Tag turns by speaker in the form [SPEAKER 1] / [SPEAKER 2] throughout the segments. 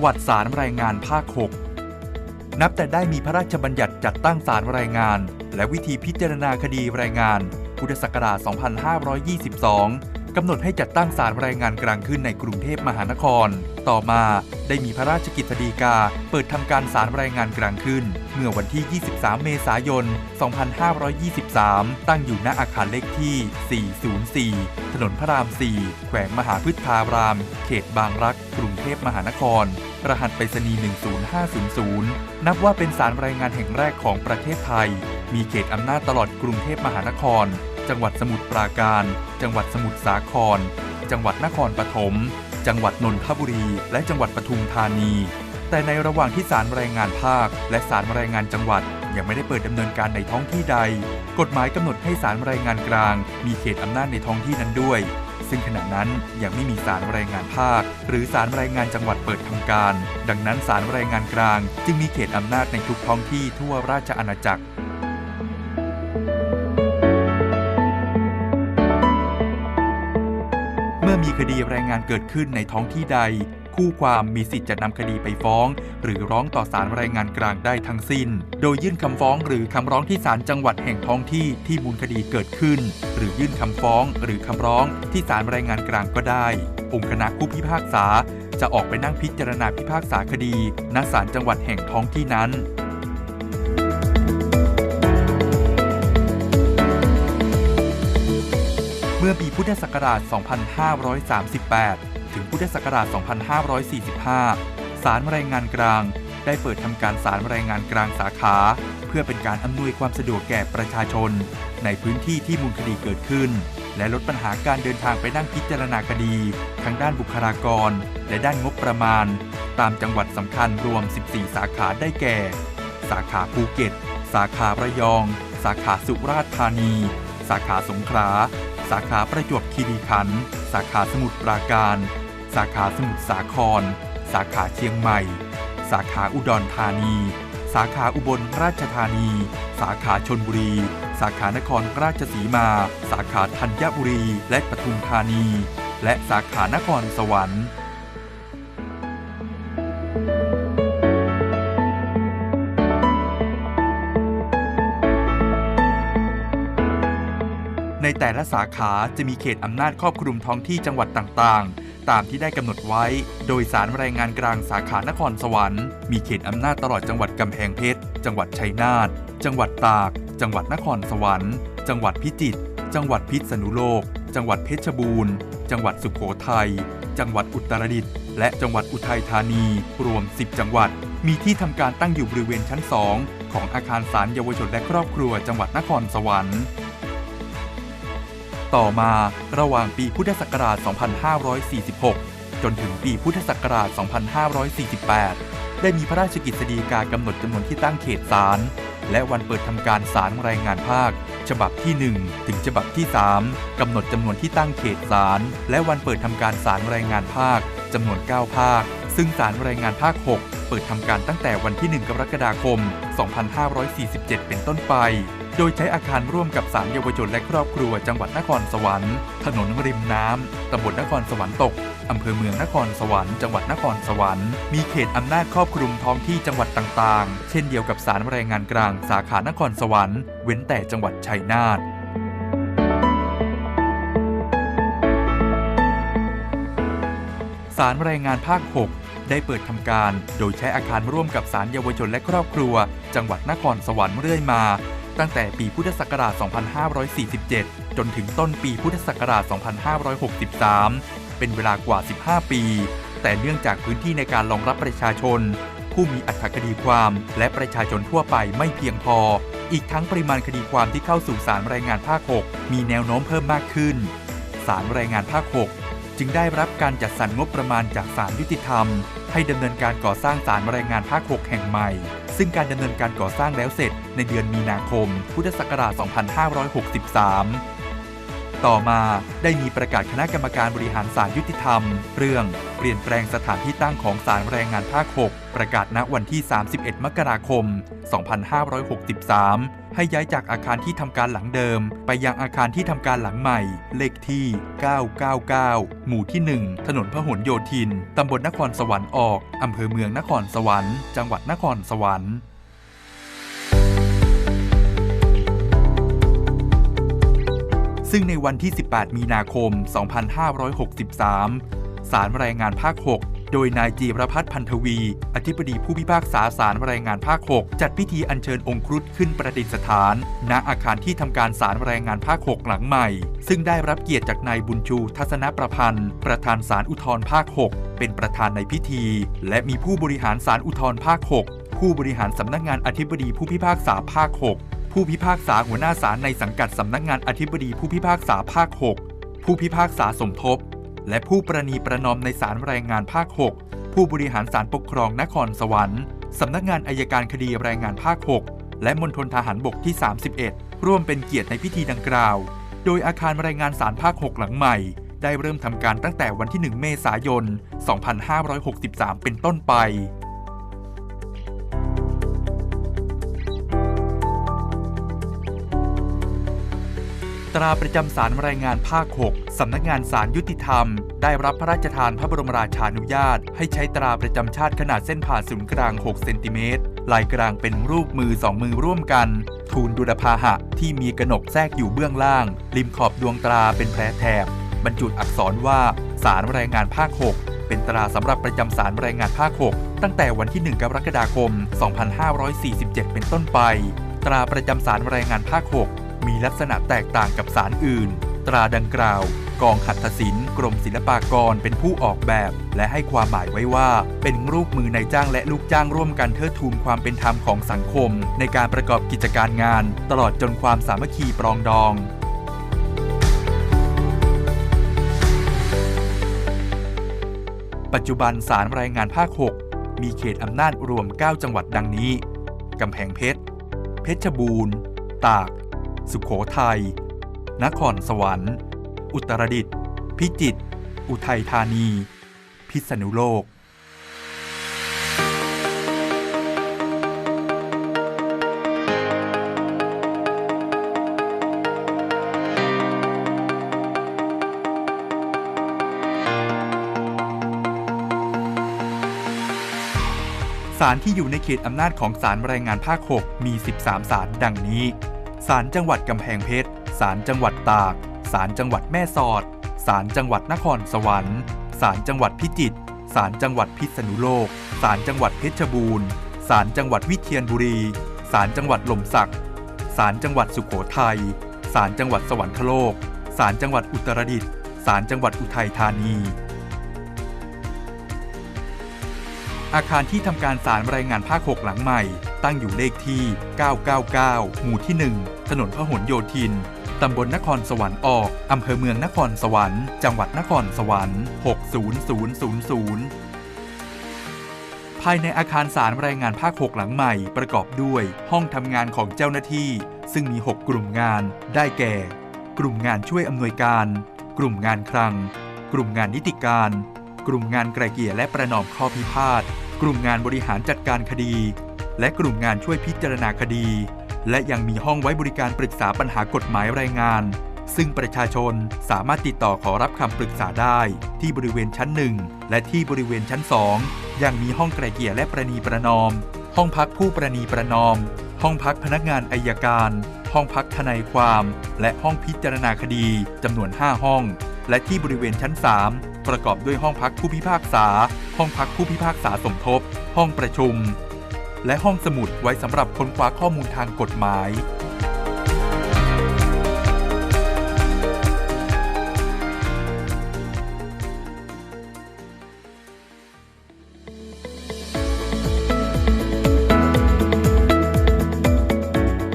[SPEAKER 1] ประวัติสารรายงานภาค 6 นับแต่ได้มีพระราชบัญญัติจัดตั้งสารรายงาน และวิธีพิจารณาคดีรายงาน พุทธศักราช 2522 กำหนดให้จัดตั้งสารรายงานกลางขึ้นในกรุงเทพมหานคร ต่อมาได้มีพระราชกิจฎีกา เปิดทำการสารรายงานกลางขึ้น เมื่อวันที่ 23 เมษายน 2523 ตั้งอยู่ณอาคารเลขที่ 404 ถนนพระราม 4 แขวงมหาพฤทธาราม เขตบางรัก กรุงเทพมหานคร รหัสไปรษณีย์ 10500 นับว่าเป็นสารรายงานแห่งแรกของประเทศไทย มีเขตอำนาจตลอดกรุงเทพมหานคร จังหวัดสมุทรปราการ จังหวัดสมุทรสาคร จังหวัดนครปฐม จังหวัดนนทบุรี และจังหวัดปทุมธานี แต่ในระหว่างที่สารรายงานภาค และสารรายงานจังหวัดยังไม่ได้เปิดดำเนินการในท้องที่ใด กฎหมายกำหนดให้สารรายงานกลาง มีเขตอำนาจในท้องที่นั้นด้วย ซึ่งขณะนั้นยังไม่มีสารรายงานภาค หรือสารรายงานจังหวัดเปิดทำการ ดังนั้นสารรายงานกลาง จึงมีเขตอำนาจในทุกท้องที่ทั่วราชอาณาจักรเมื่อมีคดีรายงานเกิดขึ้นในท้องที่ใด คู่ความมีสิทธิ์จะนำคดีไปฟ้อง หรือร้องต่อศาลรายงานกลางได้ทั้งสิ้น โดยยื่นคำฟ้องหรือคำร้องที่ศาลจังหวัดแห่งท้องที่ที่มูลคดีเกิดขึ้น หรือยื่นคำฟ้องหรือคำร้องที่ศาลรายงานกลางก็ได้ องค์คณะผู้พิพากษา จะออกไปนั่งพิจารณาพิพากษาคดีณศาลจังหวัดแห่งท้องที่นั้นเมื่อปีพุทธศักราช 2538 ถึงพุทธศักราช 2545สารรายงานกลาง ได้เปิดทำการสารรายงานกลางสาขา เพื่อเป็นการอำนวยความสะดวกแก่ประชาชน ในพื้นที่ที่มูลคดีเกิดขึ้น และลดปัญหาการเดินทางไปนั่งพิจารณาคดี ทั้งด้านบุคลากร และด้านงบประมาณ ตามจังหวัดสำคัญรวม 14 สาขาได้แก่ สาขาภูเก็ต สาขาระยอง สาขาสุราษฎร์ธานี สาขาสงขลาสาขาประจวบคีรีขันธ์ สาขาสมุทรปราการ สาขาสมุทรสาคร สาขาเชียงใหม่ สาขาอุดรธานี สาขาอุบลราชธานี สาขาชนบุรี สาขานครราชสีมา สาขาธัญบุรี และปทุมธานี และสาขานครสวรรค์ แต่ละสาขาจะมีเขตอำนาจครอบคลุมท้องที่จังหวัดต่างๆ ตามที่ได้กำหนดไว้ โดยสารรายงานกลางสาขานครสวรรค์ มีเขตอำนาจตลอดจังหวัดกำแพงเพชร จังหวัดชัยนาท จังหวัดตาก จังหวัดนครสวรรค์ จังหวัดพิจิตร จังหวัดพิษณุโลก จังหวัดเพชรบูรณ์ จังหวัดสุโขทัย จังหวัดอุตรดิตถ์ และจังหวัดอุทัยธานี รวม 10 จังหวัด มีที่ทำการตั้งอยู่บริเวณชั้น 2 ของอาคารศาลเยาวชนและครอบครัวจังหวัดนครสวรรค์ ต่อมาระหว่างปีพุทธศักราช 2546 จนถึงปีพุทธศักราช 2548 ได้มีพระราชกิจสีกากำหนดจำนวนที่ตั้งเขตศาลและวันเปิดทำการศาลรายงานภาค ฉบับที่ 1 ถึงฉบับที่ 3กำหนดจำนวนที่ตั้งเขตศาลและวันเปิดทำการศาลรายงานภาคจำนวน 9 ภาค ซึ่งศาลรายงานภาค 6 เปิดทำการตั้งแต่วันที่ 1 กรกฎาคม 2547 เป็นต้นไป ดยใช้อาคารร่วมกับศาลเยาวชนและครอบครัวจังหวัดนครสวรรค์ ถนนริมน้ำตำบลนครสวรรค์ตกอำเภอเมืองนครสวรรค์จังหวัดนครสวรรค์มีเขตอำนาจครอบคลุมท้องที่จังหวัดต่างๆ เช่นเดียวกับศาลแรงงานกลางสาขานครสวรรค์ เว้นแต่จังหวัดชัยนาทศาลรายงานภาค 6 ได้เปิดทำการ โดยใช้อาคารร่วมกับศาลเยาวชนและครอบครัว จังหวัดนครสวรรค์เรื่อยมา ตั้งแต่ปีพุทธศักราช 2547 จนถึงต้นปีพุทธศักราช 2563 เป็นเวลากว่า 15 ปี แต่เนื่องจากพื้นที่ในการรองรับประชาชน ผู้มีอัตถคดีความและประชาชนทั่วไปไม่เพียงพอ อีกทั้งปริมาณคดีความที่เข้าสู่ศาลรายงานภาค 6 มีแนวโน้มเพิ่มมากขึ้นศาลรายงานภาค 6 จึงได้รับการจัดสรรงบประมาณจากศาลยุติธรรม ให้ดำเนินการก่อสร้างศาลรงงานภาค 6 แห่งใหม่ ซึ่งการดำเนินการก่อสร้างแล้วเสร็จในเดือนมีนาคม พุทธศักราช 2563 ต่อมาได้มีประกาศคณะกรรมการบริหารศาลยุติธรรม เรื่องเปลี่ยนแปลงสถานที่ตั้งของศาลแรงงานภาค 6 ประกาศณวันที่ 31 มกราคม 2563 ให้ย้ายจากอาคารที่ทำการหลังเดิม ไปยังอาคารที่ทำการหลังใหม่ เลขที่ 999 หมู่ที่ 1 ถนนพหลโยธิน ตำบลนครสวรรค์ออกอำเภอเมืองนครสวรรค์ จังหวัดนครสวรรค์ ซึ่งในวันที่ 18 มีนาคม 2563ศาลแรงงานภาค 6 โดยนายจีรพัฒน์พันธวี อธิบดีผู้พิพากษาศาลแรงงานภาค 6 จัดพิธีอัญเชิญองครุฑขึ้นประดิษฐาน ณ อาคารที่ทำการศาลแรงงานภาค 6 หลังใหม่ ซึ่งได้รับเกียรติจากนายบุญชูทัศนประพันธ์ ประธานศาลอุทธรภาค 6 เป็นประธานในพิธี และมีผู้บริหารศาลอุทธรภาค 6 ผู้บริหารสำนักงานอธิบดีผู้พิพากษาภาค 6 ผู้พิพากษาหัวหน้าศาลในสังกัดสำนักงานอธิบดีผู้พิพากษาภาค 6 ผู้พิพากษาสมทบ และผู้ประนีประนอมในศาลแรงงานภาค 6 ผู้บริหารศาลปกครองนครสวรรค์สำนักงานอายการคดีแรงงานภาค 6 และมณฑลทหารบกที่ 31 ร่วมเป็นเกียรติในพิธีดังกล่าว โดยอาคารแรงงานศาลภาค 6 หลังใหม่ ได้เริ่มทำการตั้งแต่วันที่ 1 เมษายน 2563 เป็นต้นไป ตราประจำศาลแรงงานภาค 6 สำนักงานศาลยุติธรรม ได้รับพระราชทานพระบรมราชานุญาต ให้ใช้ตราประจำชาติขนาดเส้นผ่าศูนย์กลาง 6 เซนติเมตร ลายกลางเป็นรูปมือสองมือร่วมกัน ทูลดุลภาหะที่มีกระหนกแทรกอยู่เบื้องล่าง ริมขอบดวงตราเป็นแผลแถบ บรรจุอักษรว่าศาลแรงงานภาค 6 เป็นตราสำหรับประจำศาลแรงงานภาค 6 ตั้งแต่วันที่ 1 กรกฎาคม 2547 เป็นต้นไป ตราประจำศาลแรงงานภาค 6 มีลักษณะแตกต่างกับสารอื่น ตราดังกล่าว กองหัตถศิลป์กรมศิลปากรเป็นผู้ออกแบบ และให้ความหมายไว้ว่า เป็นรูปมือนายจ้างและลูกจ้างร่วมกันเทิดทูนความเป็นธรรมของสังคม ในการประกอบกิจการงาน ตลอดจนความสามัคคีปรองดองปัจจุบันศาลรายงานภาค 6 มีเขตอำนาจรวม 9 จังหวัดดังนี้ กำแพงเพชร เพชรบูรณ์ ตาก สุขโขทัย นครสวรรค์ อุตรดิตถ์ พิจิตร อุทัยธานี พิษณุโลก ศาลที่อยู่ในเขตอำนาจของศาลแรงงานภาค 6 มี 13 ศาลดังนี้ ศาลจังหวัดกำแพงเพชร ศาลจังหวัดตาก ศาลจังหวัดแม่สอด ศาลจังหวัดนครสวรรค์ ศาลจังหวัดพิจิตร ศาลจังหวัดพิษณุโลก ศาลจังหวัดเพชรบูรณ์ ศาลจังหวัดวิเชียรบุรี ศาลจังหวัดหล่มสัก ศาลจังหวัดสุโขทัย ศาลจังหวัดสวรรคโลก ศาลจังหวัดอุตรดิตถ์ ศาลจังหวัดอุทัยธานี อาคารที่ทำการศาลรายงานภาค 6 หลังใหม่ ตั้งอยู่เลขที่ 999 หมู่ที่ 1 ถนนพหลโยธิน ตำบลนครสวรรค์ออก อำเภอเมืองนครสวรรค์ จังหวัดนครสวรรค์ 60000ภายในอาคารศาลรายงานภาค 6 หลังใหม่ประกอบด้วยห้องทำงานของเจ้าหน้าที่ ซึ่งมี 6 กลุ่มงาน ได้แก่ กลุ่มงานช่วยอำนวยการ กลุ่มงานคลัง กลุ่มงานนิติการ กลุ่มงานไกลเกลี่ยและประนอมข้อพิพาท กลุ่มงานบริหารจัดการคดี และกลุ่มงานช่วยพิจารณาคดี และยังมีห้องไว้บริการปรึกษาปัญหากฎหมายรายงาน ซึ่งประชาชนสามารถติดต่อขอรับคำปรึกษาได้ ที่บริเวณชั้น1และที่บริเวณชั้น2ยังมีห้องไกลเกลี่ยและประนีประนอม ห้องพักผู้ประนีประนอม ห้องพักพนักงานอายการ ห้องพักทนายความ และห้องพิจารณาคดีจำนวน 5 ห้อง และที่บริเวณชั้น 3 ประกอบด้วยห้องพักผู้พิพากษา ห้องพักผู้พิพากษาสมทบ ห้องประชุม และห้องสมุดไว้สำหรับค้นคว้าข้อมูลทางกฎหมาย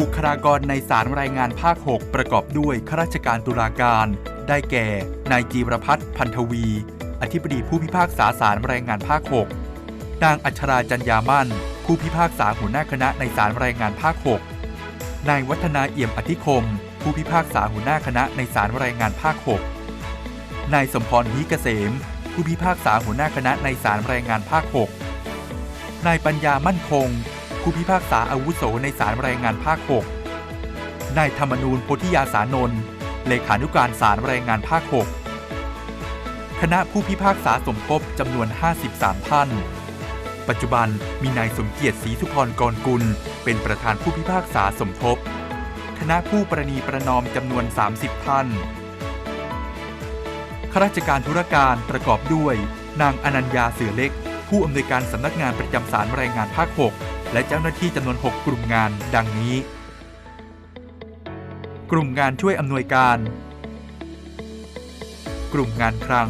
[SPEAKER 1] บุคลากรในศาลรายงานภาค 6 ประกอบด้วยข้าราชการตุลาการ ได้แก่ นายจีรพัฒน์พันธวี อธิบดีผู้พิพากษาศาลรายงานภาค 6 นางอัชราจันยามั่น ผู้พิพากษาหัวหน้าคณะในศาลรายงานภาค 6 นายวัฒนาเอี่ยมอธิคม ผู้พิพากษาหัวหน้าคณะในศาลแรงงานภาค 6 นายสมพรฮีเกษม ผู้พิพากษาหัวหน้าคณะในศาลแรงงานภาค 6 นายปัญญามั่นคง ผู้พิพากษาอาวุโสในศาลแรงงานภาค 6 นายธรรมนูญโพธิยาสานนท์เลขานุการศาลแรงงานภาค 6 คณะผู้พิพากษาสมทบจำนวน 53ท่าน ปัจจุบันมีนายสมเกียรติศรีสุพรกรกุล เป็นประธานผู้พิพากษาสมทบ คณะผู้ประนีประนอมจำนวน 30 ท่านข้าราชการธุรการประกอบด้วย นางอนัญญาเสือเล็ก ผู้อำนวยการสำนักงานประจำสารแรงงานภาค 6 และเจ้าหน้าที่จำนวน 6 กลุ่มงานดังนี้ กลุ่มงานช่วยอำนวยการ กลุ่มงานคลัง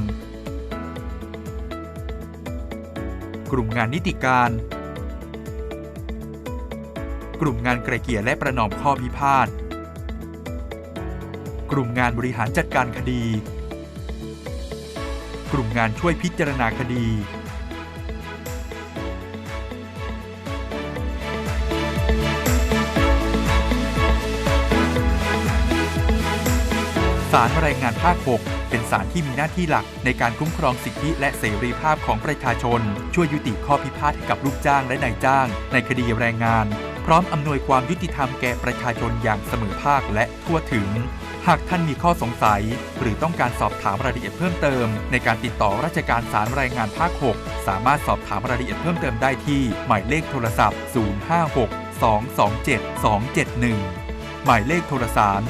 [SPEAKER 1] กลุ่มงานนิติการ กลุ่มงานไกลเกลี่ยและประนอมข้อพิพาท กลุ่มงานบริหารจัดการคดี กลุ่มงานช่วยพิจารณาคดีศาลแรงงานภาค 6 เป็นศาลที่มีหน้าที่หลักในการคุ้มครองสิทธิและเสรีภาพของประชาชน ช่วยยุติข้อพิพาทให้กับลูกจ้างและนายจ้าง ในคดีแรงงาน พร้อมอำนวยความยุติธรรมแก่ประชาชนอย่างเสมอภาคและทั่วถึง หากท่านมีข้อสงสัย หรือต้องการสอบถามรายละเอียดเพิ่มเติม ในการติดต่อราชการศาลแรงงานภาค 6 สามารถสอบถามรายละเอียดเพิ่มเติมได้ที่ หมายเลขโทรศัพท์ 056 227 271 หมายเลขโทรสาร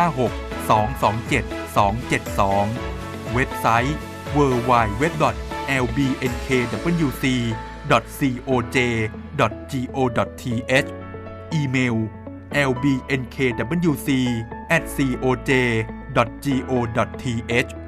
[SPEAKER 1] 056 227 272 เว็บไซต์ www.lbnkwc.coj.go.th อีเมล lbnkwc@coj.go.th